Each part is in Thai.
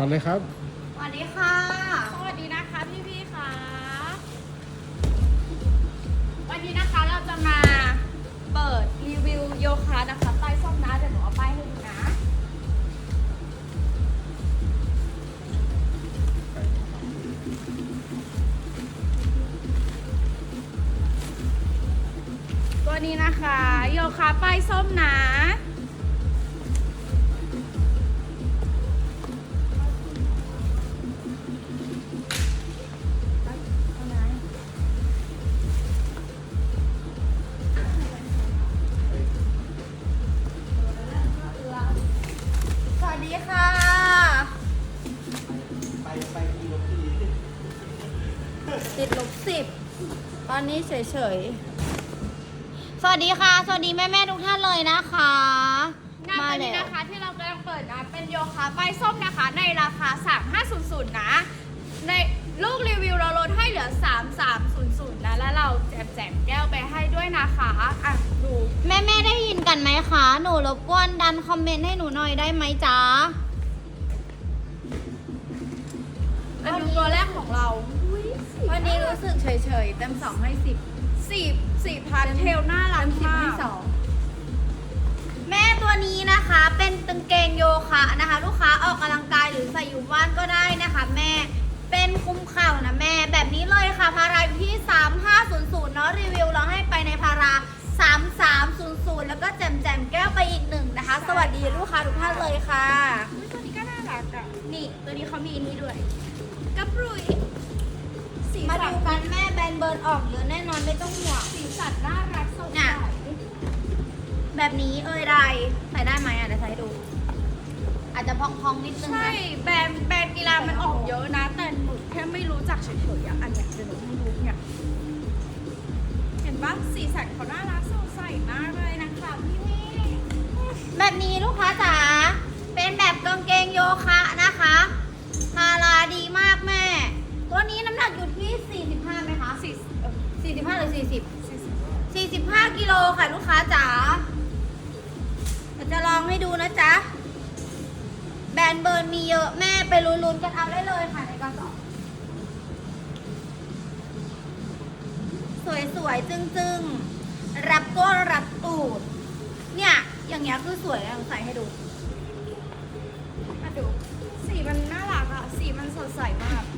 ต่อเลยครับ สวัสดีค่ะ สวัสดีนะคะพี่พี่ๆค่ะวันนี้นะคะเราจะมาเปิดรีวิวโยคะนะคะป้ายส้มนะเดี๋ยวหนูเอาป้ายให้ดูนะ ตัวนี้นะคะ โยคะป้ายส้มนะ เฉยๆ สวัสดีค่ะ สวัสดีแม่ๆทุกท่านเลยนะคะ งานตัวนี้แล้วนะคะ ที่เรากำลังเปิดนะเป็นโยคะใบส้มนะคะ ในราคา 3500 นะ ในลูกรีวิวเราลดให้เหลือ 3300 นะ แล้วเราแจกแจกแก้วไปให้ด้วยนะคะอะดูแม่ๆได้ยินกันไหมคะ หนูรบกวนดันคอมเมนต์ให้หนูหน่อยได้ไหมจ๊ะอันดูตัวแรกของเรา วันนี้รู้สึกเฉยๆ เต็มสองให้สิบสี่สี่พันเทลน่ารักเต็มสิบมาให้กสองแม่ตัวนี้นะคะเป็นกางเกงโยคะนะคะ ลูกค้าออกกำลังกายหรือใส่อยู่บ้านก็ได้นะคะ แม่เป็นคุมเข่านะแม่แบบนี้เลยค่ะพาราอยู่ที่ 3500เนาะรีวิวเราให้ไปในพารา 3300 แล้วก็แจมแจมๆแก้วไปอีกหนึ่งนะคะ สวัสดีลูกค้าทุกท่านเลยค่ะ อุ๊ยตัวนี้ก็น่ารักอะ นี่ตัวนี้เขามีอันนี้ด้วยกระปรุย ออกเยอะแน่นอนไม่ต้องห่วงสีสันน่ารักสดเนี่ใสยแบบนี้เอ่ยใดใส่ได้ไหมอะเดี๋ยวใส่ให้ดู อาจจะพองๆนิดนึงใช่นะแบรนด์แบรนด์กีฬามันออกเยอะนะ แต่หนูแค่ไม่รู้จักเฉยๆอะอันเนี้ยเดี๋ยวหนูให้ดูเนี่ยเห็นปะสีสันเขาน่ารักสดใสมากเลยนะคะพี่พี่แบบนี้ลูกค้าจ๋าเป็นแบบกางเกงโยคะนะคะพาราดีมากแม่ ตัวนี้น้ำหนักอยู่ที่ 45ไหมคะ สีเออ45หรือ40สีสัน45กิโลค่ะลูกค้าจ๋าเดี๋ยวจะลองให้ดูนะจ๊ะ แบรนด์เบิร์นมีเยอะแม่ไปลุ้นๆกันเอาได้เลยค่ะในกระสอบสวยๆจึ้งๆ รับก็รับตูด เนี่ย อย่างเงี้ยคือสวยแล้วใส่ให้ดูมาดู สีมันน่ารักอะสีมันสดใสมากดูเห็นปะ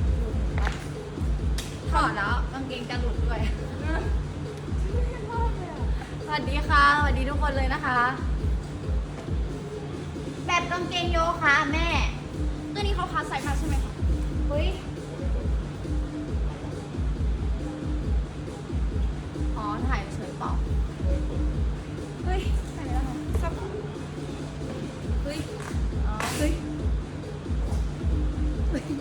ถอดแล้วกางเกงจะหลุดด้วยเท่มากเลยอะสวัสดีค่ะสวัสดีทุกคนเลยนะคะ แบบกางเกงโยคะแม่ ตัวนี้เขาคัดไซส์มาใช่ไหมคะเฮ้ยอ๋อถ่ายเฉยเปล่าเฮ้ยใส่แล้วค่ะซับเฮ้ยอ๋อเฮ้ยพี่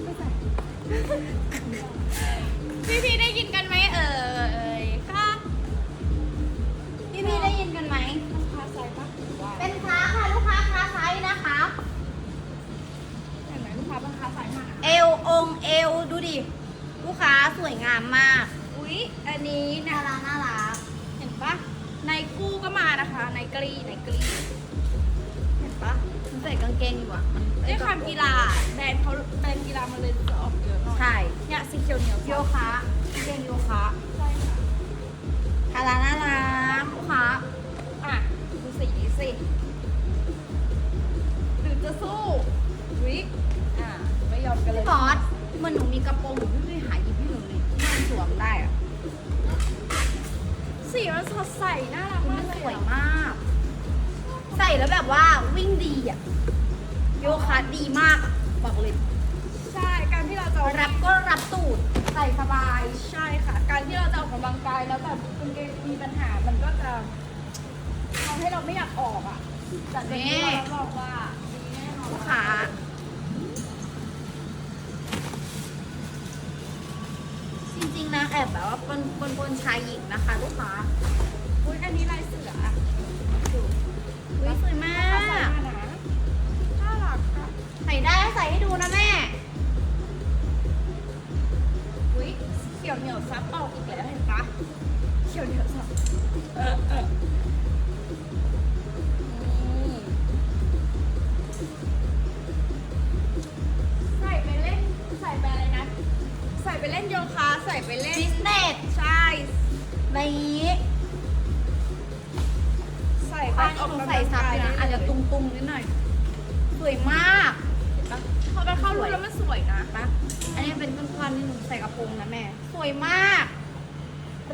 ลูกค้าสวยงามมาก อุ๊ย อันนี้น่านะรักน่ารัก เห็นปะในกู้ก็มานะคะในกรีในกรี เห็นปะมันใส่กางเกงอยู่อะมันด้วยความกีฬาแบรนด์เขาแบรนด์กีฬามันเลยจะออกเยอะหน่อยใช่เนี่ยสีเขียวเหนียวโยคะกางเกงโยคะใช่ค่ะน่ารักน่ารักลูกค้าอะดูสีนี้สิหรือจะสู้วิอะไม่ยอมกันเลยพี่บอสเหมันหนูมีกระโปรงหนูไม่ไปหาหยิ สวมได้อะสีมันสดใสน่ารักมัมากนเลสยวยอะมาก ใส่แล้วแบบว่าวิ่งดีอะ โยคะดีมากอะบอกเลย ใช่การที่เราจะรับก็รับตูดใส่สบายใช่ค่ะ การที่เราจะออกกำลังกายแล้วแบบกางเกงมีปัญหามันก็จะทำให้เราไม่อยากออกอะแต่ตัวนี้เรารับรองว่าดีแน่นอน ลูกค้า จริงๆ นะแอบแบบว่าปนปนปนชายหญิงนะคะลูกค้าอุ้ยอันนี้ลายเสืออะดูอุ้ยสวยมากกนะน่ารักค่ะใส่ได้ใส่ให้ดูนะแม่อุ้ยเขียวเหนียวซับออกอีกแล้วเห็นปะเขียวเหนียวซับเออเออ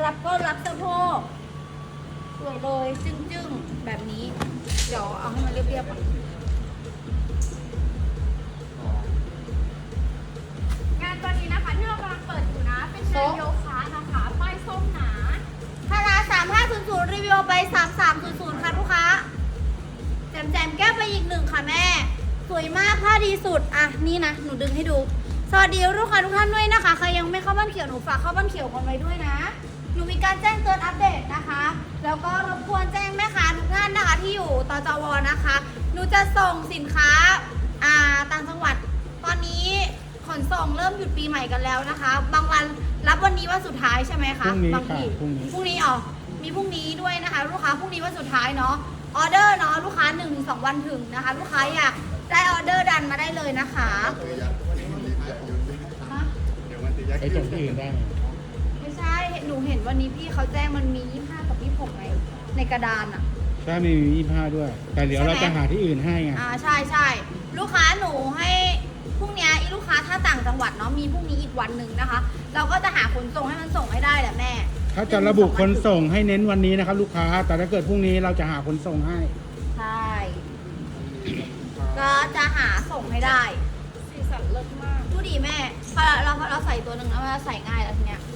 รับก็รับสะโพกสวยเลยจึ้งๆ แบบนี้ เดี๋ยวเอาให้มันเรียบๆก่อนงานตัวนี้นะคะที่เรากำลังเปิดอยู่นะ เป็นงานโยคะนะคะ ป้ายส้มหนาพารา3500รีวิวไป3300ค่ะลูกค้าแจมแจมแก้ไปอีกหนึ่งค่ะแม่ สวยมากผ้าดีสุด อะ นี่นะ หนูดึงให้ดู สวัสดีลูกค้าทุกท่านด้วยนะคะ ใครยังไม่เข้าบ้านเขียวหนูฝากเข้าบ้านเขียวกันไว้ด้วยนะ หนูมีการแจ้งเตือนอัปเดตนะคะ แล้วก็รบกวนแจ้งแม่ค้าทุกท่านนะคะที่อยู่ตจวนะคะ หนูจะส่งสินค้าอ่าต่างจังหวัด ตอนนี้ขนส่งเริ่มหยุดปีใหม่กันแล้วนะคะ บางวันรับวันนี้วันสุดท้ายใช่ไหมคะพรุ่งนี้บางทีค่ะพรุ่งนี้ พรุ่งนี้อ๋อมีพรุ่งนี้ด้วยนะคะ ลูกค้าพรุ่งนี้วันสุดท้ายเนาะออเดอร์เนาะลูกค้า1นถึงสวันถึงนะคะ ลูกค้าอยากได้ออเดอร์ดันมาได้เลยนะคะฮะไปส่งที่อื่นได้ไหมไม่ใช่ หนูเห็นวันนี้พี่เขาแจ้งมันมี 25 กับ 26ไงในกระดานอะ ถ้ามียี่ห้าด้วย แต่เดี๋ยวเราจะหาที่อื่นให้ไง อ่าใช่ใช่ลูกค้าหนูให้พรุ่งเนี้ยอีลูกค้าถ้าต่างจังหวัดเนาะมีพรุ่งนี้อีกวันหนึ่งนะคะ เราก็จะหาขนส่งให้มันส่งให้ได้แหละแม่ถ้าจะระบุคนส่งให้เน้นวันนี้นะครับ ลูกค้า แต่ถ้าเกิดพรุ่งนี้เราจะหาคนส่งให้ ใช่ก็จะหาส่งให้ได้สีสันเลิศมาก ดูดีแม่พอเราพอเราใส่ตัวหนึ่งแล้วมันใส่ง่ายแล้วทีเนี้ยเพ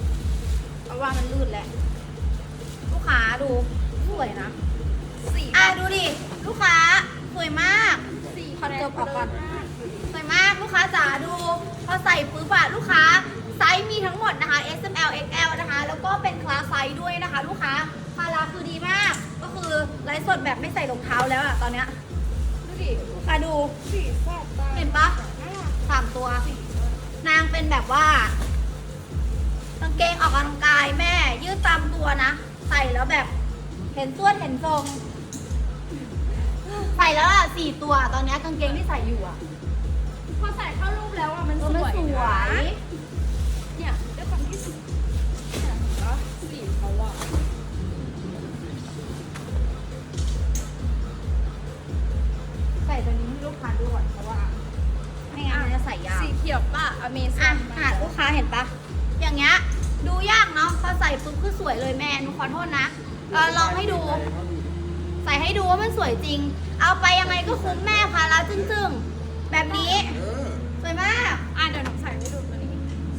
ราะว่ามันลื่นแหละ ลูกค้าดูสวยนะ สีอะดูดิ ลูกค้าสวยมากสีคอนเสิร์ตออกก่อนสวยมากลูกค้าจ๋าดู พอใส่ปุ๊บอะลูกค้าไซส์มีทั้งหมดนะคะ S M L X L นะคะ แล้วก็เป็นคลาสไซส์ด้วยนะคะ ลูกค้าพาราคือดีมาก ก็คือไลฟ์สดแบบไม่ใส่รองเท้าแล้วอะตอนเนี้ยดูดิลูกค้าดูสีแซ่บมากเห็นปะสามตัว นางเป็นแบบว่า กางเกงออกกำลังกายแม่ ยืดตามตัวนะ ใส่แล้วแบบ เห็นส่วนเห็นทรง ใส่แล้วอะสี่ตัวตอนเนี้ยกางเกงที่ใส่อยู่อะพอใส่เข้ารูปแล้วอะมันเอสอมันวยสวนะยเนี่ยด้วยความที่สีเนี่ยเห็นปะสีเขาอะใส่ตัวนี้ให้ลูกค้าดูก่อนเพราะว่าไม่งั้นมันจะใส่ยาว สีเขียวป่ะ อเมซออะนอะลูกค้าเห็นปะอย่างเงี้ย ดูยากเนาะพอใส่ปุ๊บคือสวยเลยแม่หนูขอโทษนะเออลองให้ดู ใส่ให้ดูว่ามันสวยจริง เอาไปยังไงก็คุ้มแม่พาราจึ้งๆ แบบนี้สวยมาก อะเดี๋ยวหนูใส่ให้ดูตัวนี้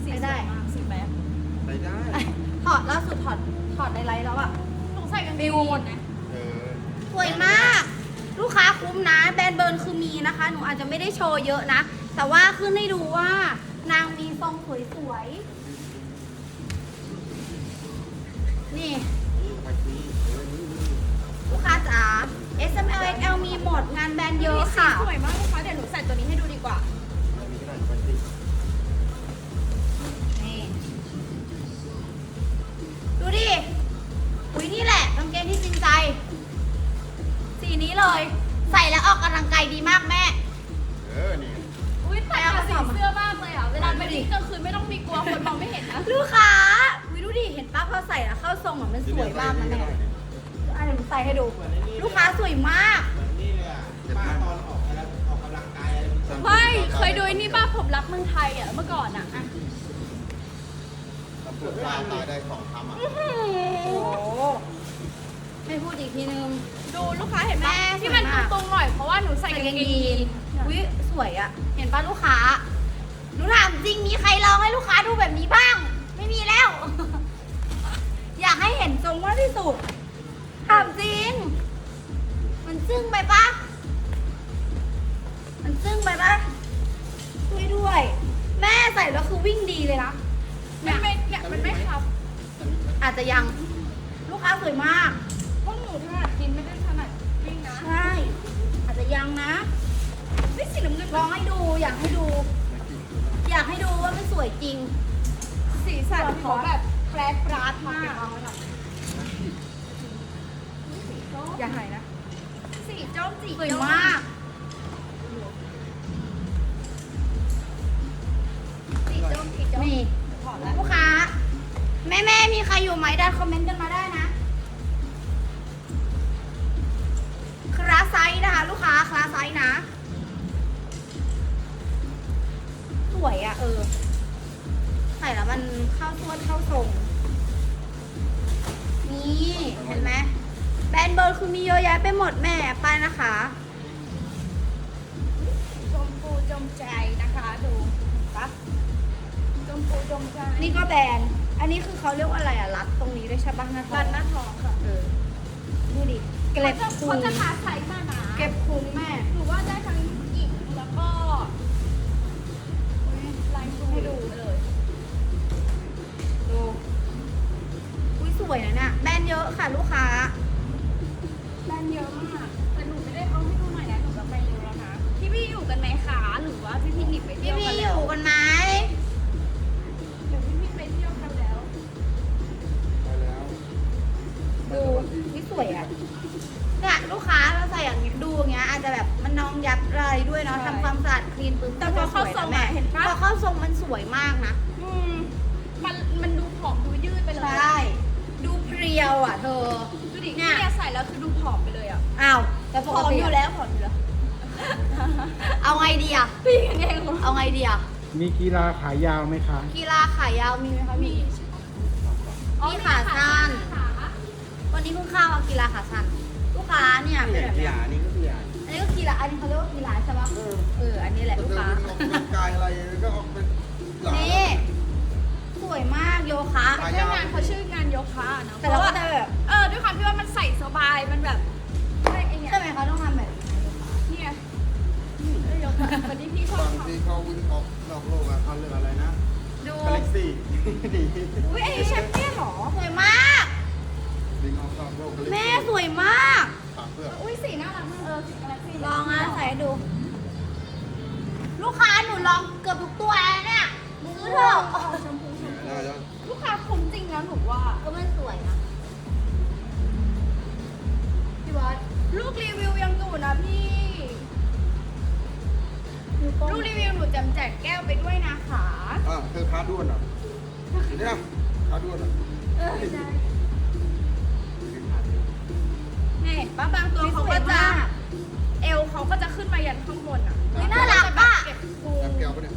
สีไม่สได้วยมากสีแบบไปได้ถอดล่าสุดถอดถอดในไลฟ์แล้วอะหนูใส่กันฟิวหมดนะ เออสวยมาก ลูกค้าคุ้มนะ แบรนด์เบิร์นคือมีนะคะ หนูอาจจะไม่ได้โชว์เยอะนะ แต่ว่าขึ้นให้ดูว่านางมีทรงสวยๆ นี่ไปซีเออนี่นี่ ลูกค้าจ๋า S M L X L มีหมดงานแบรนด์เยอะค่ะ สวยมากลูกค้าเดี๋ยวหนูใส่ตัวนี้ให้ดูดีกว่าอันนี้ก็ได้ไปซีนี่ ดูดิ อุ้ยนี่แหละกางเกงที่จริงใจ สีนี้เลย ใส่แล้วออกกำลังกายดีมากแม่ เออ นี่ อุ้ยแต่งกับสีเสื้อมากเลยอะ เวลาไปดิ้งกลางคืนไม่ ใส่แล้วเข้าทรงอะมันสวยมากนะแม่อะเดี๋ยวหนูใส่ให้ดู ลูกค้าสวยมากเจ็บมากไม่เคยดูไอ้นี่ป้าผมรักเมืองไทยอะเมื่อก่อนอะอะตำรวจตายตายได้สองคำอะโอ้โหไม่พูดอีกทีนึง ดูลูกค้าเห็นไหมแม่ที่มันสวยมากตรงๆหน่อยเพราะว่าหนูใส่กางเกงยีนอุ้ยสวยอะเห็นป้าลูกค้าหนูถามจริงมีใครลองให้ลูกค้าดูแบบนี้บ้าง ไม่มีแล้ว อยากให้เห็นทรงมากที่สุดถามจริง มันซึ้งไปปะมันซึ้งไปปะช่วยด้วย แม่ใส่แล้วคือวิ่งดีเลยนะมันไม่เนี่ยมันไม่ครับ อาจจะยัง ลูกค้าสวยมาก พวกหนูถนัดกินไม่ได้ถนัดวิ่งนะ ใช่ อาจจะยังนะนี่สีน้ำเงินลองให้ดู อยากให้ดู อยากให้ดูว่ามันสวยจริง สีสันเขาแบบ แปรปราดมาก อย่าหายนะ สีจ้อมสีสวยมาก สีจ้อมสีจ้อมนี่ถอดแล้วรอยู่ไหมได้คอมเมนต์กันมาได้นะ คลาสไซส์นะคะ ลูกค้า คลาสไซส์นะ สวยอะเออใส่แล้วมันเข้าส่วนเข้าทรง นี่เห็นไหมแบรนด์เบิร์ดคือมีเยอะแยะไปหมดแม่ไปนะคะชมพูจมใจนะคะดูปะชมพูจมใจนี่ก็แบรนด์อันนี้คือเขาเรียกว่าอะไรอะรัดตรงนี้ด้วยใช่ปะหน้าท้อรังดหน้าท้องค่ะเออดูดิเกล็บเขาจะพุเขางจะทาไซส์มานะเก็บพุงแม่หรือว่าได้ทั้ง วยนะเนี่ยแบรนด์เยอะค่ะลูกค้า แบรนด์เยอะมากแต่หนูไม่ได้เอาให้ดูหน่อยนะหนูจะไปเร็วแล้วนะพี่พี่อยู่กันไหมคะหรือว่าพี่พี่หนีไปเที่พี่ยวพี่กันอแล้วยู่กันไหมเดี๋ยวพี่พี่ไปเที่ยวกันแล้วไปแล้วดูนี่สวยอะเนี่ยลูกค้าเราใส่อย่างนี้ดูอย่างเงี้ยอาจจะแบบมันน้องยัดอะไรด้วยเนาะใช่ทำความสะอาดคลีนปึ๊บแต่พอเข้าทรงอะเห็นปะ พอเข้าทรงมันสวยมากนะ อืมมันมัน รียวอะเธอ ดูดิเนี่เนี่ยยใส่แล้วคือดูผอมไปเลยอะอ้าวแต่ผปอกมติอยู่แล้วผอมอยู่แล้วเอาไงดีอะพี่กันเองเหรอเอาไงดีอะมีกีฬาขายาวไหมคะ กีฬาขายาวมีไหมคะมีมีขาสั้น ขาวันนี้เพิ่งเข้ามากีฬาขาสั้นลูกค้าเนี่ยเป็นแบบเนี้ยนี่ก็พี่ยาอันนี้ก็กีฬาอันนี้เขาเรียกว่ากีฬาใช่ปะเอออันนี้แหละก็ลูกจะค้าออกกำลังกายอะไรก็ออกเป็นหลานนี่ สวยมากโยคะ แต่แค่งานเขาชื่องานโยคะเนอะแต่เราก็จะแบบเออด้วยความที่ว่ามันใส่สบายมันแบบใช่ไอเนี่ยใช่ไหมเขาต้องทำแบบนี้เนี่ยโยคะคนที่พี่ชอบบางทำทีเขาวิ่งออกนอกโลกอะเขาเรียกอะไรนะดูกาแล็กซี่ดีอุ้ยไอแชมเปี้ยนเหรอสวยมาก วิ่งออกนอกโลกกาแล็กซี่แม่สวยมากตากเพื่อกอุ้ยสีน่ารักมากเออสีกาแล็กซี่ลองอะใส่ให้ดู ลูกค้าหนูลองเกือบทุกตัวแล้วเนี่ยมือเถอะ ชม พูชมพูได้แล้วลูกค้าคุ้มจริงนะหนูว่า ก็มันสวยนะพี่บอสลูกรีวิวยังอยู่นะพี่ ลูกรีวิวหนูจำแจกแก้วไปด้วยนะคะอะเธอค้าด้วนเหรอเนี่ยค้าด้วนเหรอเออใช่นี่บางบางตัวเขาก็จะ เอวเขาก็จะขึ้นมายันข้างบนอะนี่น่ารักอะเก็บพุงแอบแก้วปะเนี่ย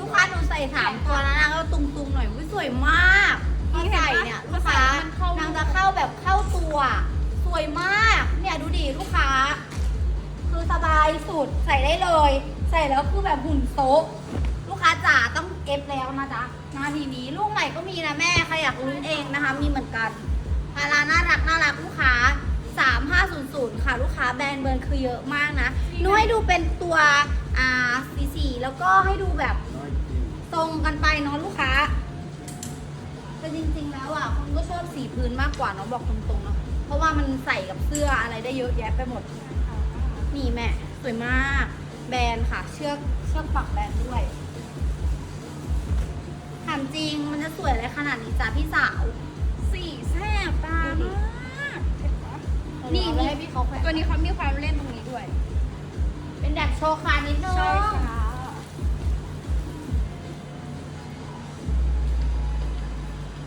ลูกค้าหนูใส่สามตัวแล้วนะก็ตุงๆหน่อยวิสวยมากพอใส่เนี่ยลูกค้านางจะเข้าแบบเข้าตัว สวยมาก เนี่ยดูดิลูกค้า คือสบายสุดใส่ได้เลย ใส่แล้วคือแบบหุ่นโต๊ะลูกค้าจ๋าต้องเอฟแล้วนะจ๊ะนาทีนี้ลูกใหม่ก็มีนะแม่ใครอยากลุ้นเองนะคะ มีเหมือนกันพาราน่ารักน่ารักลูกค้า3500 ค่ะ ลูกค้าแบรนด์เบิร์นคือเยอะมากนะนุ้ยให้ดูเป็นตัวอ่าสีสีแล้วก็ให้ดูแบบน้อยจริง ตรงกันไปเนาะลูกค้าแต่จริง ๆ แล้วอะคนก็ชอบสีพื้นมากกว่าเนาะบอกตรงๆเนาะเพราะว่ามันใส่กับเสื้ออะไรได้เยอะแยะไปหมดนี่แม่สวยมาก แบรนด์ค่ะ เชือกเชือกปักแบรนด์ด้วยถามจริงมันจะสวยอะไรขนาดนี้จ้าพี่สาวสีแซ่บตามากเห็นปะนี่นี่นี่ให้พี่เขาแขวนตัวนี้เขามีความเล่นตรงนี้ด้วย เป็นแบบโชว์คานิดนึงใช่ค่ะ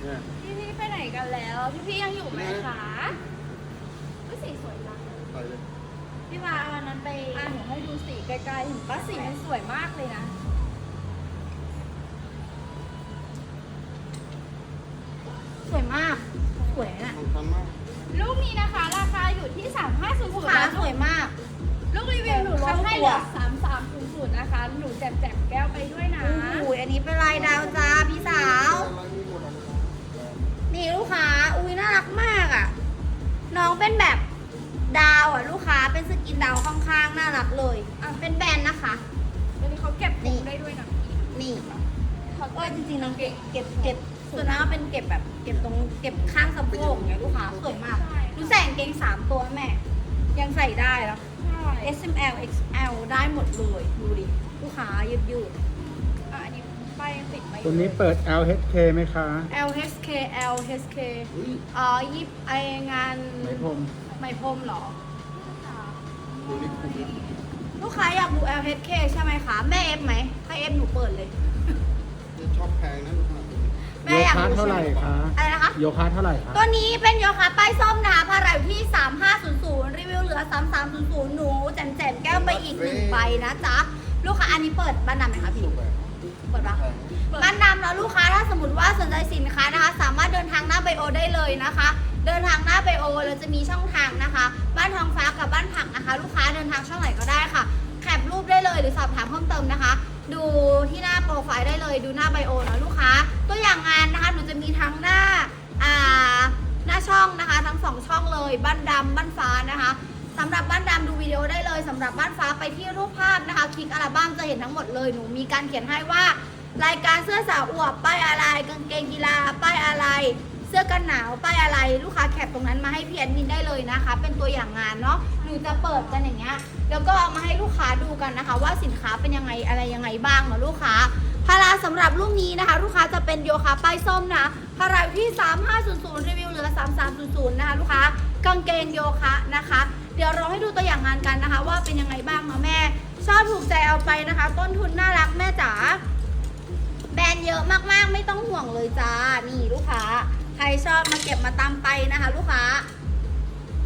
เนี่ยพี่พี่ๆไปไหนกันแล้ว พี่พี่ๆยังอยู่ไหมคะอุ๊ยสีสวยจังใส่เลยพี่วาเอาอันนั้นไปอะหนูให้ดูสีไกลๆเห็นปะสีมันสวยมากเลยนะสวยมาก สวยนะสำคัญมากลูกนี้นะคะ ราคาอยู่ที่ลูกค้า3500สวยมาก ลูกรีวิวหนูลดให้เหลือ3300นะคะ หนูแจกแจกแก้วไปด้วยนะโอ้โหอันนี้เป็นลายดาวจ้าพี่สาว นี่ลูกค้า อุ้ยน่ารักมากอะ น้องเป็นแบบดาวอะ ลูกค้าเป็นสกินดาวข้างๆน่ารักเลยอะเป็นแบรนด์นะคะตัวนี้เขาเก็บพุงได้ด้วยนะนี่เขาเออจริงๆน้องเก็บเก็บเก็บส่วนนั้นก็เป็นเก็บแบบ เก็บตรงเก็บข้างสะโพกอย่างเงี้ยลูกค้าสวยมากดูแสงเกงสามตัวแม่ ยังใส่ได้แล้ว ใช่ S M L X L ได้หมดเลย ดูดิ ลูกค้ายืดยืดอ่ ติดไว้อยู่ตัวนี้เปิด LHK ไหมคะ L H K L H K อุ้ยอ๋อยิบไองานไหมพรมไหมพรมเหรอ ดูนี่คุ้มนะลูกค้าอยากดู L H K ใช่ไหมคะ แม่เอฟไหม ถ้าเอฟหนูเปิดเลย เนี่ยชอบแพงนะลูกค้าตัวนี้แม่โยอยากคะรู้เท่าไหร่คะ อะไรนะคะ โยคะเท่าไหร่คะตัวนี้เป็นโยคะป้ายส้มนะคะพาราอยู่ที่ 3500 รีวิวเหลือ 3300 หนูแจมแจมๆแก้วไปอีกหนึ่งใบนะจ๊ะ ลูกค้าอันนี้เปิดบ้านดำไหมคะพี่เปิดปะบ้านดำแล้วลูกค้าถ้าสมมติว่าสนใจสินค้านะคะ สามารถเดินทางหน้าไบโอได้เลยนะคะ เดินทางหน้าไบโอเราจะมีช่องทางนะคะ บ้านทองฟ้ากับบ้านผักนะคะ ลูกค้าเดินทางช่องไหนก็ได้ค่ะแคปรูปได้เลยหรือสอบถามเพิ่มเติมนะคะ ดูที่หน้าโปรไฟล์ได้เลยดูหน้าไบโอนะลูกค้า ตัวอย่างงานนะคะหนูจะมีทั้งหน้าอ่าหน้าช่องนะคะ ทั้งสองช่องเลยบ้านดำบ้านฟ้านะคะ สำหรับบ้านดำดูวิดีโอได้เลยสำหรับบ้านฟ้าไปที่รูปภาพนะคะ คลิกอัลบั้มจะเห็นทั้งหมดเลยหนูมีการเขียนให้ว่ารายการเสื้อสาวอวบป้ายอะไรกางเกงกีฬาป้ายอะไร เสื้อกันหนาวป้ายอะไรลูกค้าแคปตรงนั้นมาให้พี่แอดมินได้เลยนะคะ เป็นตัวอย่างงานเนาะหนูจะเปิดกันอย่างเงี้ยแล้วก็เอามาให้ลูกค้าดูกันนะคะ ว่าสินค้าเป็นยังไงอะไรยังไงบ้างเนาะลูกค้าพาราสำหรับลูกนี้นะคะ ลูกค้าจะเป็นโยคะป้ายส้มนะพาราที่ 3500 รีวิวเหลือ 3300 นะคะลูกค้ากางเกงโยคะนะคะ เดี๋ยวเราให้ดูตัวอย่างงานกันนะคะ ว่าเป็นยังไงบ้างเนาะแม่ ชอบถูกใจเอาไปนะคะ ต้นทุนน่ารักแม่จ๋าแบรนด์เยอะมากๆ ไม่ต้องห่วงเลยจ้านี่ลูกค้า ใครชอบมาเก็บมาตามไปนะคะ ลูกค้า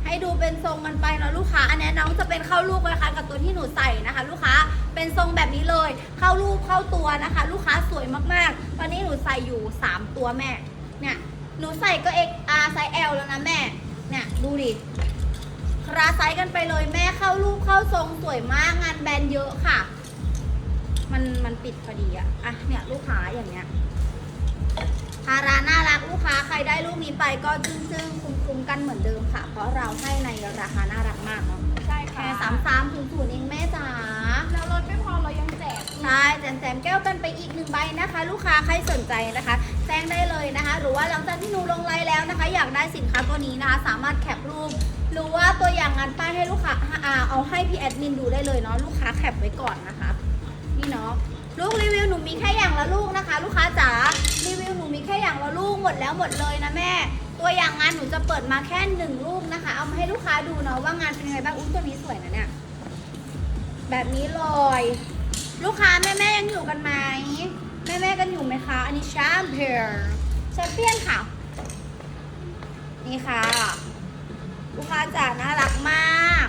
ให้ดูเป็นทรงกันไปเนาะลูกค้า อันนี้น้องจะเป็นเข้ารูปคล้ายๆกับตัวที่หนูใส่นะคะ ลูกค้าเป็นทรงแบบนี้เลย เข้ารูปเข้าตัวนะคะ ลูกค้าสวยมากๆตอนนี้หนูใส่อยู่ 3 ตัวแม่ เนี่ยหนูใส่ก็ XR ไซส์ L แล้วนะแม่ เนี่ยดูดิ ราไซส์กันไปเลยแม่เข้ารูปเข้าทรงสวยมากงานแบรนด์เยอะค่ะ มันมันปิดพอดีอะอะเนี่ยลูกค้าอย่างเงี้ยฮาราน่ารักลูกค้าใครได้ลูกนี้ไปก็จึ้งจึ้งคุ้มคุ้มๆกันเหมือนเดิมค่ะ เพราะเราให้ในราคาน่ารักมากเนาะใช่แค่ค่ะสามสามศูนย์ศูนย์เองแม่จ๋าแล้วลดไม่พอเรายังแจกใช่แจมแจมแก้วกันไปอีกหนึ่งใบนะคะ ลูกค้าใครสนใจนะคะแจ้งได้เลยนะคะ หรือว่าหลังจากที่หนูลงไลน์แล้วนะคะ อยากได้สินค้าตัวนี้นะคะ สามารถแคปรูป หรือว่าตัวอย่างงานป้ายให้ลูกค้าอ่าเอาให้พี่แอดมินดูได้เลยเนาะลูกค้าแคปไว้ก่อนนะคะนี่เนาะลูกรีวิวหนูมีแค่อย่างละลูกนะคะ ลูกค้าจ๋ารีวิวหนูมีแค่อย่างละลูกหมดแล้วหมดเลยนะแม่ ตัวอย่างงานหนูจะเปิดมาแค่หนึ่งลูกนะคะ เอามาให้ลูกค้าดูเนาะว่างานเป็นยังไงบ้างอุ้ยตัวนี้สวยนะเนี่ยแบบนี้เลยลูกค้าแม่แม่ยังอยู่กันไหมแม่แม่กันอยู่ไหมคะอันนี้แชมเปี้ยนแชมเปี้ยนค่ะ นี่ค่ะ ลูกค้าจ๋าน่ารักมาก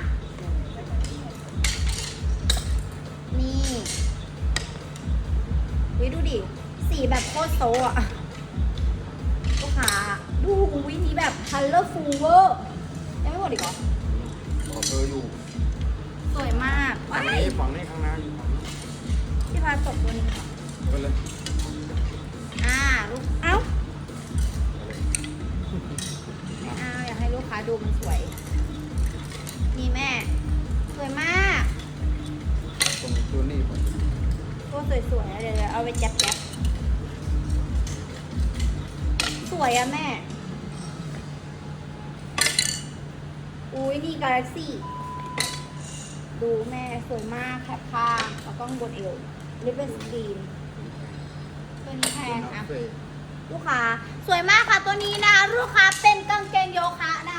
นี่วิดูดิ สีแบบโคตรโซอะลูกค้า ดูวินี้แบบ colorful เวอร์ยังไม่หมดอีกเหรอขอเบอร์อยู่สวยมากฝั่ว้างยนี้ฝั่งนี้ข้างหน้าอยู่ฝั่งนี้พี่พาตกตัวนี้ค่ะไปเลย อ่า ลูก เอ้า ดูมันสวย นี่แม่ สวยมาก ตรงตัวนี้ผมตัวสวยๆนะเดี๋ยวๆเอาไปแจ๊บแจ๊บสวยอะแม่ อุ้ยนี่กาแล็กซี่ ดูแม่สวยมากแคบข้างแล้วก็ข้างบนเอวลิปเป็นสกรีนตัวนี้แพงอะเฟ่ลูกค้า สวยมากค่ะตัวนี้นะคะลูกค้าเป็นกางเกงโยคะนะ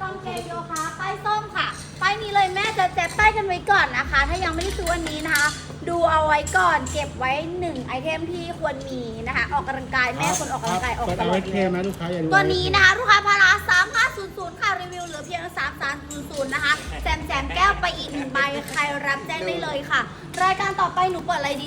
คะลูกค้ากางเกงโยคะป้ายส้มค่ะป้ายนี้เลยแม่จะแจกป้ายกันไว้ก่อนนะคะ ถ้ายังไม่ได้ซื้อวันนี้นะคะ ดูเอาไว้ก่อนเก็บไว้หนึ่งไอเทมที่ควรมีนะคะ ออกกำลังกายแม่คนออกกำลังกายออกเปิดตเอาลอไว้ดอยู่เคแล้วมนะลูกค้าอย่าลืมตัวนี้นะคะลูกค้าพารา3500 ค่ะ รีวิวเหลือเพียง 3300 นะคะแจมแจมแก้วไปอีกหนึ่งใบ ใครรับแจ้งได้เลยค่ะ รายการต่อไปหนูเปิดอะไรดี